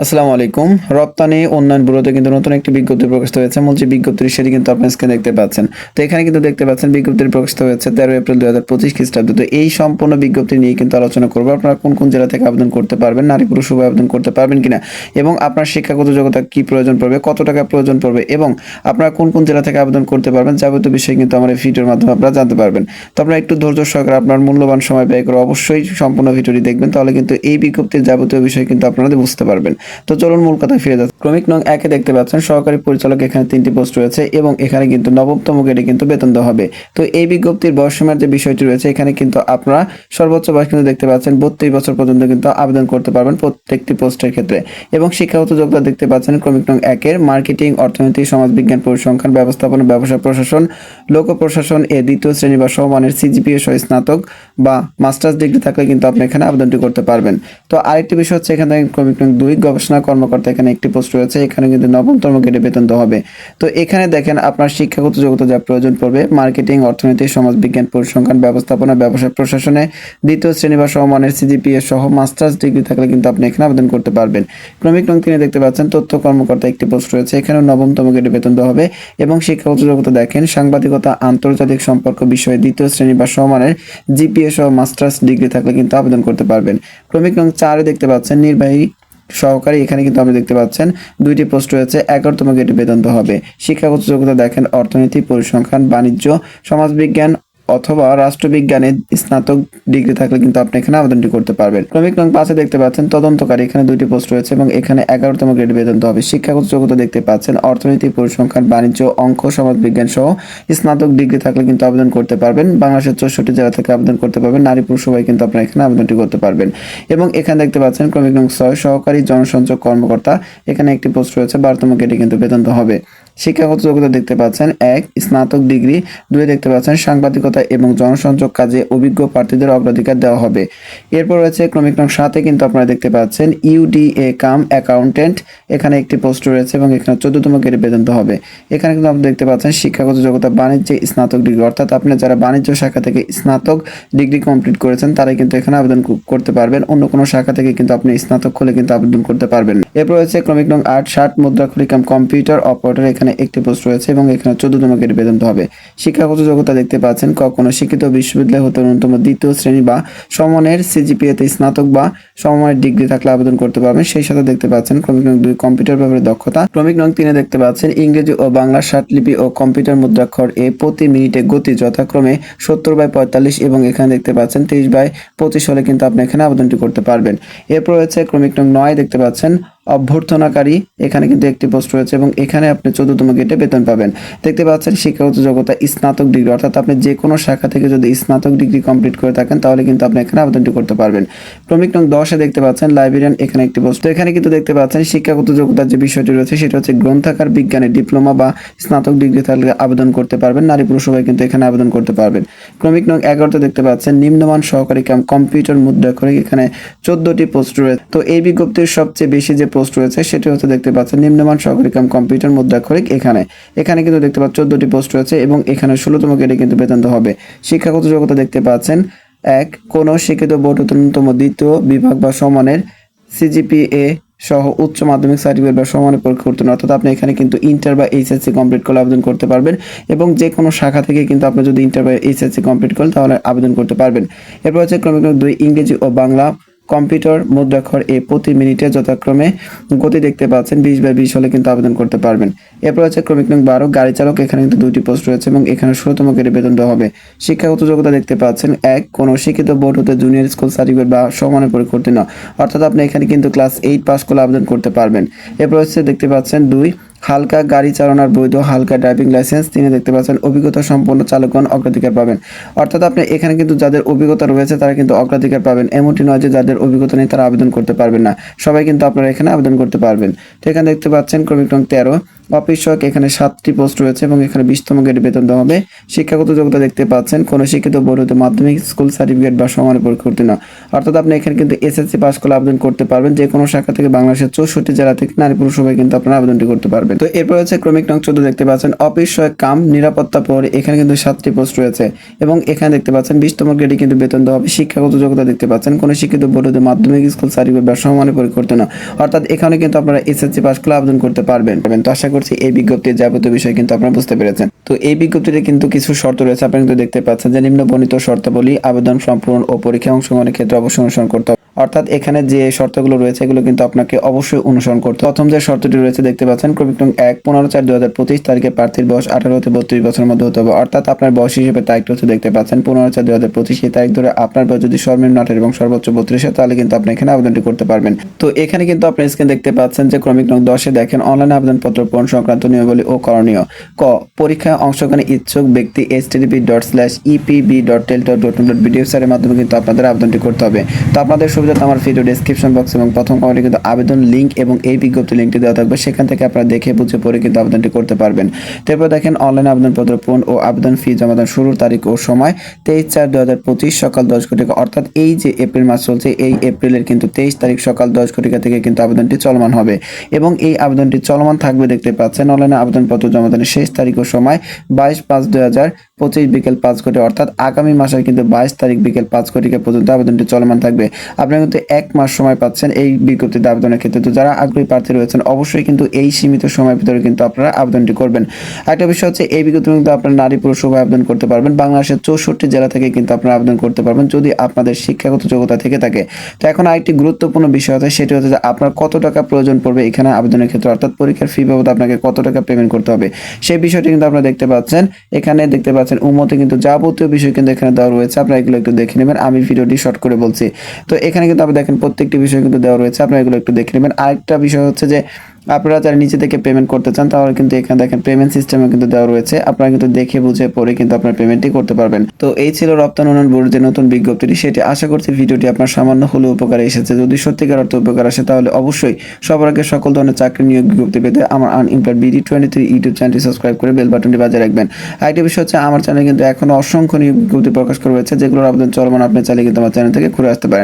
আসসালামু আলাইকুম। রপ্তানি উন্নয়ন ব্যুরোতে কিন্তু নতুন একটি বিজ্ঞপ্তি প্রকাশিত হয়েছে। মূল যে বিজ্ঞপ্তির সেটি কিন্তু আপনার স্ক্রিনে দেখতে পাচ্ছেন। তো এখানে কিন্তু দেখতে পাচ্ছেন বিজ্ঞপ্তির প্রকাশিত হয়েছে তেরো এপ্রিল দুই হাজার পঁচিশ খ্রিস্টাব্দ। তো এই সম্পূর্ণ বিজ্ঞপ্তি নিয়ে কিন্তু আলোচনা করব। আপনারা কোন কোন জেলা থেকে আবেদন করতে পারবেন নারী পুরুষ উভয় আবেদন করতে পারবেন কিনা? এবং আপনার শিক্ষাগত যোগ্যতা কি প্রয়োজন পড়বে, কত টাকা প্রয়োজন পড়বে? এবং আপনারা কোন কোন জেলা থেকে আবেদন করতে পারবেন, যাবতীয় বিষয় কিন্তু আমার এই ভিডিওর মাধ্যমে আপনারা জানতে পারবেন। তো আপনারা একটু ধৈর্য সহকারে আপনার মূল্যবান সময় ব্যয় করে অবশ্যই সম্পূর্ণ ভিডিওটি দেখবেন। তাহলে কিন্তু এই বিজ্ঞপ্তির যাবতীয় বিষয় কিন্তু আপনারা বুঝতে পারবেন। তো চলুন মূল কথায় ফিরে যাচ্ছে। ক্রমিক নং একে দেখতে পাচ্ছেন, সহকারী পরিচালক এখানে তিনটি পোস্ট রয়েছে এবং এখানে কিন্তু নবমতম গ্রেডে কিন্তু বেতন দেওয়া হবে। তো এই বিজ্ঞপ্তির বয়সীমার যে বিষয়টি রয়েছে, এখানে কিন্তু আপনারা সর্বোচ্চ বয়স কিন্তু দেখতে পাচ্ছেন, বত্রিশ বছর পর্যন্ত কিন্তু আবেদন করতে পারবেন প্রত্যেকটি পোস্টের ক্ষেত্রে। এবং শিক্ষাগত যোগ্যতা দেখতে পাচ্ছেন, ক্রমিক নং একের মার্কেটিং, অর্থনীতি সমাজবিজ্ঞান পরিসংখ্যান, ব্যবস্থাপনা, ব্যবসা, প্রশাসন, লোক প্রশাসন, এ দ্বিতীয় শ্রেণি বা সমমানের সিজিপিএ সহ স্নাতক বা মাস্টার্স ডিগ্রি থাকলে কিন্তু আপনি এখানে আবেদনটি করতে পারবেন। তো আরেকটি বিষয় হচ্ছে এখানে ক্রমিক নং দুই গবেষণা কর্মকর্তা এখানে একটি পোস্ট রয়েছে, এখানে কিন্তু নবমতম গ্রেডে বেতন দেওয়া হবে। তো এখানে দেখেন আপনার শিক্ষাগত যোগ্যতা যা প্রয়োজন পড়বে, মার্কেটিং, অর্থনীতি, সমাজবিজ্ঞান, পরিসংখ্যান, ব্যবস্থাপনা, ব্যবসা প্রশাসনে দ্বিতীয় শ্রেণি বা সমমানের সিজিপিএ সহ মাস্টার্স ডিগ্রি থাকলে কিন্তু আপনি এখানে আবেদন করতে পারবেন। ক্রমিক নং তিনি দেখতে পাচ্ছেন, তথ্য কর্মকর্তা একটি পোস্ট রয়েছে, এখানে নবমতম গ্রেডে বেতন দেওয়া হবে এবং শিক্ষাগত যোগ্যতা দেখেন, সাংবাদিকতা, আন্তর্জাতিক সম্পর্ক বিষয়ে দ্বিতীয় শ্রেণি বা সমমানের জিপিএ সহ মাস্টার্স ডিগ্রি থাকলে কিন্তু আবেদন করতে পারবেন। ক্রমিক নং চারে দেখতে পাচ্ছেন, নির্বাহী সহকারী এখানে কিন্তু আপনি দেখতে পাচ্ছেন দুইটি পোস্ট রয়েছে। এগারোতম গ্রেডে বেতন দেওয়া হবে। শিক্ষাগত যোগ্যতা দেখেন অর্থনীতি, পরিসংখ্যান, বাণিজ্য, সমাজবিজ্ঞান অথবা রাষ্ট্রবিজ্ঞানে স্নাতক ডিগ্রি থাকলে কিন্তু আপনি এখানে আবেদনটি করতে পারবেন। ক্রমিক নং পাঁচে দেখতে পাচ্ছেন, তদন্তকারী এখানে দুইটি পোস্ট রয়েছে এবং এখানে এগারোতম গ্রেড বেতন হবে। শিক্ষাগত যোগ্যতা দেখতে পাচ্ছেন, অর্থনীতি, পরিসংখ্যান, বাণিজ্য, অঙ্ক সমাজবিজ্ঞান সহ স্নাতক ডিগ্রি থাকলে কিন্তু আবেদন করতে পারবেন। বাংলাদেশের চৌষট্টি জেলা থেকে আবেদন করতে পারবেন। নারী পুরুষ সবাই কিন্তু আপনারা এখানে আবেদনটি করতে পারবেন। এবং এখানে দেখতে পাচ্ছেন, ক্রমিক নং ছয়, সহকারী জনসংযোগ কর্মকর্তা। এখানে একটি পোস্ট রয়েছে, বারোতম গ্রেডে কিন্তু বেতন হবে। শিক্ষাগত যোগ্যতা দেখতে পাচ্ছেন এক, স্নাতক ডিগ্রি দুই দেখতে পাচ্ছেন সাংবাদিকতা এবং জনসংযোগ কাজে অভিজ্ঞ প্রার্থীদের অগ্রাধিকার দেওয়া হবে। এরপর রয়েছে ক্রমিক নং সাথে কিন্তু আপনারা দেখতে পাচ্ছেন ইউডিএ কাম অ্যাকাউন্টেন্ট এখানে একটি পোস্ট রয়েছে এবং এখানে চোদ্দতম গ্রেডে বেতন হবে। এখানে কিন্তু আপনি দেখতে পাচ্ছেন শিক্ষাগত যোগ্যতা বাণিজ্যে স্নাতক ডিগ্রি, অর্থাৎ আপনি যারা বাণিজ্য শাখা থেকে স্নাতক ডিগ্রি কমপ্লিট করেছেন, তারাই কিন্তু এখানে আবেদন করতে পারবেন। অন্য কোনো শাখা থেকে কিন্তু আপনি স্নাতক হলে কিন্তু আবেদন করতে পারবেন এরপর রয়েছে ক্রমিক নং আট, ষাট মুদ্রাক্ষরিক কাম কম্পিউটার অপারেটর এখানে একটি পোস্ট রয়েছে এবং এখানে চোদ্দতম গ্রেডে বেতন দেওয়া হবে। শিক্ষাগত যোগ্যতা দেখতে পাচ্ছেন, কখনো শিক্ষিত বিশ্ববিদ্যালয় হতে ন্যূনতম দ্বিতীয় শ্রেণি বা সমনের সিজিপিএতে স্নাতক বা সমমানের ডিগ্রি থাকলে আবেদন করতে পারবেন। সেই সাথে দেখতে পাচ্ছেন ক্রমিক নং দুই কম্পিউটার ব্যাপারে দক্ষতা। ক্রমিক নং তিনে দেখতে পাচ্ছেন, ইংরেজি ও বাংলা লিপি ও কম্পিউটার মুদ্রাক্ষর এ প্রতি মিনিটে গতি যথাক্রমে সত্তর বাই পঁয়তাল্লিশ এবং এখানে দেখতে পাচ্ছেন তেইশ বাই পঁচিশ হলে কিন্তু আপনি এখানে আবেদনটি করতে পারবেন। এরপর রয়েছে ক্রমিক নং নয়, দেখতে পাচ্ছেন অভ্যর্থনাকারী, এখানে কিন্তু একটি পোস্ট রয়েছে এবং এখানে আপনি চোদ্দতম গেটে বেতন পাবেন। দেখতে পাচ্ছেন শিক্ষাগত যোগ্যতা স্নাতক ডিগ্রি অর্থাৎ আপনি যে কোনো শাখা থেকে যদি স্নাতক ডিগ্রি কমপ্লিট করে থাকেন, তাহলে কিন্তু আপনি এখানে আবেদনটি করতে পারবেন। ক্রমিক নং দশে দেখতে পাচ্ছেন লাইব্রেরিয়ান এখানে একটি পোস্ট এখানে কিন্তু দেখতে পাচ্ছেন শিক্ষাগত যোগ্যতার যে বিষয়টি রয়েছে, সেটা হচ্ছে গ্রন্থাকার বিজ্ঞানে ডিপ্লোমা বা স্নাতক ডিগ্রি থাকলে আবেদন করতে পারবেন। নারী পুরুষ সবাই কিন্তু এখানে আবেদন করতে পারবেন। ক্রমিক নং এগারোতে দেখতে পাচ্ছেন নিম্নমান সহকারী কাম কম্পিউটার করে এখানে চোদ্দটি পোস্ট রয়েছে। তো এই বিজ্ঞপ্তির সবচেয়ে বেশি যে পোস্ট রয়েছে, সেটি হচ্ছে দেখতে পাচ্ছেন নিম্নমান সহকারী কাম কম্পিউটার মুদ্রাক্ষরিক এখানে। এখানে কিন্তু দেখতে পাচ্ছেন চোদ্দটি পোস্ট রয়েছে এবং এখানে ষোলোতম গ্রেডে কিন্তু বেতন হবে। শিক্ষাগত যোগ্যতা দেখতে পাচ্ছেন এক, কোন শিক্ষিত বোর্ড দ্বিতীয় বিভাগ বা সমানের সিজিপিএ সহ উচ্চ মাধ্যমিক সার্টিফিকেট বা সমানের পরীক্ষা করতে অর্থাৎ আপনি এখানে কিন্তু ইন্টার বা এইচএসসি কমপ্লিট করলে আবেদন করতে পারবেন এবং যে কোনো শাখা থেকে কিন্তু আপনি যদি ইন্টার বা এইচএসসি কমপ্লিট করেন তাহলে আবেদন করতে পারবেন। এরপর হচ্ছে ক্রমিক দুই, ইংরেজি ও বাংলা। কম্পিউটার মুদ্রাক্ষর এ প্রতি মিনিটে যথাক্রমে গতি দেখতে পাচ্ছেন। বিশ বাই বিশ হলে কিন্তু আবেদন করতে পারবেন। এরপর হচ্ছে ক্রমিক নং বারো, গাড়ি চালক, এখানে কিন্তু দুইটি পোস্ট রয়েছে এবং এখানে ষোলোতম গ্রেডে বেতন দেওয়া হবে। শিক্ষাগত যোগ্যতা দেখতে পাচ্ছেন, এক, কোনো শিক্ষিত বোর্ড হতে জুনিয়র স্কুল সার্টিফিকেট বা সমানের না অর্থাৎ আপনি এখানে কিন্তু ক্লাস এইট পাস করলে আবেদন করতে পারবেন। এরপর হচ্ছে দেখতে পাচ্ছেন, দুই হালকা গাড়ি চালানোর বৈধ হালকা ড্রাইভিং লাইসেন্স তিনি দেখতে পাচ্ছেন অভিজ্ঞতা সম্পন্ন চালকগণ অগ্রাধিকার পাবেন। অর্থাৎ আপনি এখানে কিন্তু যাদের অভিজ্ঞতা রয়েছে তারা কিন্তু অগ্রাধিকার পাবেন। এমনটি নয় যে যাদের অভিজ্ঞতা নেই তারা আবেদন করতে পারবেন না। সবাই কিন্তু আপনারা এখানে আবেদন করতে পারবেন। তো এখানে দেখতে পাচ্ছেন ক্রমিক নং তেরো। অফিস সহায়ক এখানে সাতটি পোস্ট রয়েছে এবং এখানে বিশতম গ্রেড বেতন দেওয়া হবে। শিক্ষাগত যোগ্যতা দেখতে পাচ্ছেন, কোনো শিক্ষিত বোর্ড মাধ্যমিক স্কুল সার্টিফিকেট বা সমান পরীক্ষা উত্তীর্ণ অর্থাৎ আপনি এখানে কিন্তু এসএসসি পাস করে আবেদন করতে পারবেন। যে কোনো শাখা থেকে বাংলাদেশের চৌষট্টি জেলা থেকে নারী পুরুষ সবাই কিন্তু আপনারা আবেদনটি করতে পারবেন। তো এরপর হচ্ছে ক্রমিক নং চোদ্দ দেখতে পাচ্ছেন, অফিস কাম, নিরাপত্তা পরে এখানে কিন্তু সাতটি পোস্ট রয়েছে এবং এখানে দেখতে পাচ্ছেন বিশতম গ্রেডে কিন্তু বেতন দেওয়া হবে। শিক্ষাগত যোগ্যতা দেখতে পাচ্ছেন, কোনো শিক্ষিত বোর্ড হতে মাধ্যমিক স্কুল সার্টিফিকেট বা সমানে পরীক্ষা না অর্থাৎ এখানে কিন্তু আপনারা এসএসসি পাস করে আবেদন করতে পারবেন। তো আশা করছি, এই বিজ্ঞপ্তির যাবতীয় বিষয় কিন্তু আপনারা বুঝতে পেরেছেন। তো এই বিজ্ঞপ্তিতে কিন্তু কিছু শর্ত রয়েছে আপনারা কিন্তু দেখতে পাচ্ছেন যে নিম্ন বর্ণিত শর্তাবলী আবেদন সম্পূর্ণ ও পরীক্ষা অংশগ্রহণের ক্ষেত্রে অবশ্যই অনুসরণ করতে হবে। অর্থাৎ এখানে যে শর্তগুলো রয়েছে, এগুলো কিন্তু আপনাকে অবশ্যই অনুসরণ করতে প্রথম যে শর্তটি রয়েছে দেখতে পাচ্ছেন ক্রমিক নং এক, পনেরো চার দু হাজার পঁচিশ তারিখে প্রার্থীর বয়স আঠারো হতে বত্রিশ বছরের মধ্যে হতে হবে। অর্থাৎ আপনার বয়স হিসেবে তারিখটা হচ্ছে দেখতে পাচ্ছেন, পনেরো চার দু হাজার পঁচিশ এই তারিখ ধরে আপনার বয়স যদি সর্বনিম্ন আঠারো এবং সর্বোচ্চ বত্রিশ হয়, তাহলে কিন্তু আপনি এখানে আবেদনটি করতে পারবেন। তো এখানে কিন্তু আপনি স্ক্রিন দেখতে পাচ্ছেন যে ক্রমিক নং দশে দেখেন, অনলাইন আবেদনপত্র, পূরণ সংক্রান্ত নিয়মাবলী ও করণীয়। ক, পরীক্ষায় অংশগ্রহণে ইচ্ছুক ব্যক্তি H TDP dot slash EPB dot টেলটর dot dot বিডিও সারের মাধ্যমে কিন্তু আপনাদের আবেদনটি করতে হবে। তো আপনাদের সুবিধাতে আমার ভিডিও ডেসক্রিপশন বক্স এবং প্রথম কমেন্টে কিন্তু আবেদন লিঙ্ক এবং এই বিজ্ঞপ্তি লিঙ্কটি দেওয়া থাকবে। সেখান থেকে আপনারা দেখে বুঝে পড়ে কিন্তু আবেদনটি করতে পারবেন। তারপর দেখেন অনলাইন আবেদনপত্র পূরণ ও আবেদন ফি জমাদান শুরুর তারিখ ও সময় তেইশ চার দু হাজার পঁচিশ সকাল দশ ঘটিকা। অর্থাৎ এই যে এপ্রিল মাস চলছে, এই এপ্রিলের কিন্তু তেইশ তারিখ সকাল দশ ঘটিকা থেকে কিন্তু আবেদনটি চলমান হবে। এবং এই আবেদনটি চলমান থাকবে দেখতে পাচ্ছেন অনলাইনে আবেদনপত্র জমাদানের শেষ তারিখ ও সময় বাইশ পাঁচ দু হাজার পঁচিশ বিকেল পাঁচ কোটি অর্থাৎ আগামী মাসের কিন্তু বাইশ তারিখ বিকেল পাঁচ কোটিকা পর্যন্ত আবেদনটি চলমান থাকবে। আপনি কিন্তু এক মাস সময় পাচ্ছেন এই বিজ্ঞপ্তিতে আবেদনের ক্ষেত্রে। তো যারা আগ্রহী প্রার্থী রয়েছেন, অবশ্যই কিন্তু এই সীমিত সময়ের ভিতরে কিন্তু আপনারা আবেদনটি করবেন। একটা বিষয় হচ্ছে, এই বিজ্ঞপ্তি কিন্তু আপনারা নারী পুরুষ উভয় আবেদন করতে পারবেন। বাংলাদেশের চৌষট্টি জেলা থেকে কিন্তু আপনারা আবেদন করতে পারবেন, যদি আপনাদের শিক্ষাগত যোগ্যতা থেকে থাকে। তো এখন আরেকটি গুরুত্বপূর্ণ বিষয় হচ্ছে সেটি হচ্ছে যে আপনার কত টাকা প্রয়োজন পড়বে এখানে আবেদনের ক্ষেত্রে, অর্থাৎ পরীক্ষার ফি বাবদ আপনাকে কত টাকা পেমেন্ট করতে হবে। সেই বিষয়টি কিন্তু আপনারা দেখতে পাচ্ছেন। এখানে দেখতে পাচ্ছেন উমতে কিন্তু যাবতীয় বিষয় কিন্তু এখানে দেওয়া রয়েছে। আপনারা এগুলো একটু দেখে নেবেন। আমি ভিডিওটি শর্ট করে বলছি। তো এখানে কিন্তু আপনি দেখেন প্রত্যেকটি বিষয় কিন্তু দেওয়া রয়েছে। আপনারা এগুলো একটু দেখে নেবেন। আরেকটা বিষয় হচ্ছে যে, আপনারা যারা নিচে থেকে পেমেন্ট করতে চান, তাহলে কিন্তু এখানে দেখেন পেমেন্ট সিস্টেমে কিন্তু দেওয়া রয়েছে। আপনারা কিন্তু দেখে বুঝে পড়ে কিন্তু আপনার পেমেন্টটি করতে পারবেন। তো এই ছিল রপ্তানি উন্নয়ন বোর্ডের যে নতুন বিজ্ঞপ্তিটি, সেটি আশা করছি ভিডিওটি আপনার সামান্য হলেও উপকারে এসেছে। যদি সত্যিকার অর্থে উপকার আসে, তাহলে অবশ্যই সবার আগে সকল ধরনের চাকরি নিয়োগ বিজ্ঞপ্তি পেতে আমার unemployed BD twenty three YouTube চ্যানেলটি সাবস্ক্রাইব করে বেল বাটনটি বাজিয়ে রাখবেন। আরেকটি বিষয় হচ্ছে, আমার চ্যানেলে কিন্তু এখনও অসংখ্য নিয়োগ বিজ্ঞপ্তি প্রকাশ করা হয়েছে, যেগুলোর আবেদন চলমান আপনি চাইলে কিন্তু আমার চ্যানেল থেকে ঘুরে আসতে পারেন।